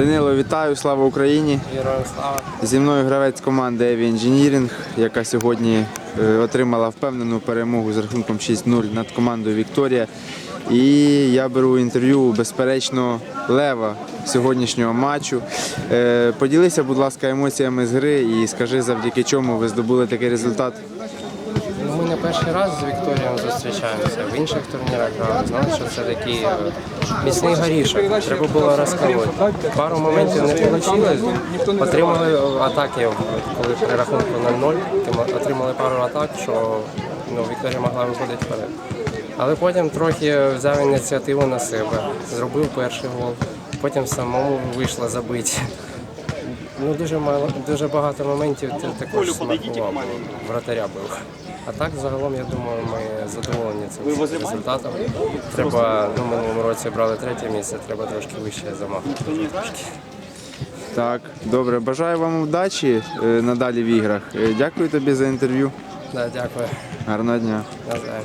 Данило, вітаю, слава Україні! Героям слава. Зі мною гравець команди Heavy Engineering, яка сьогодні е, отримала впевнену перемогу з рахунком 6-0 над командою Вікторія. І я беру інтерв'ю, безперечно, Лева сьогоднішнього матчу. Е, Поділися, будь ласка, емоціями з гри і скажи, завдяки чому ви здобули такий результат. Ну, ми не перший раз з Вікторією зустрічаємося. В інших турнірах грали. Знали, що це такий е, міцний горішок. Треба було розколоти. Пару моментів не вийшло. Отримали атаки, коли при рахунку 0-0. Отримали пару атак, що ну, Вікторія могла виходити вперед. Але потім трохи взяв ініціативу на себе, зробив перший гол, потім самому вийшло забити. Ну, дуже мало, дуже багато моментів ти також смакував, вратаря був. А так, загалом, я думаю, ми задоволені цим результатом. Треба, ну, минулому році брали третє місце, треба трошки вище. Трошки. Так, добре, бажаю вам вдачі е, надалі в іграх. Е, Дякую тобі за інтерв'ю. Да, дякую. Гарного дня. Навзаєм.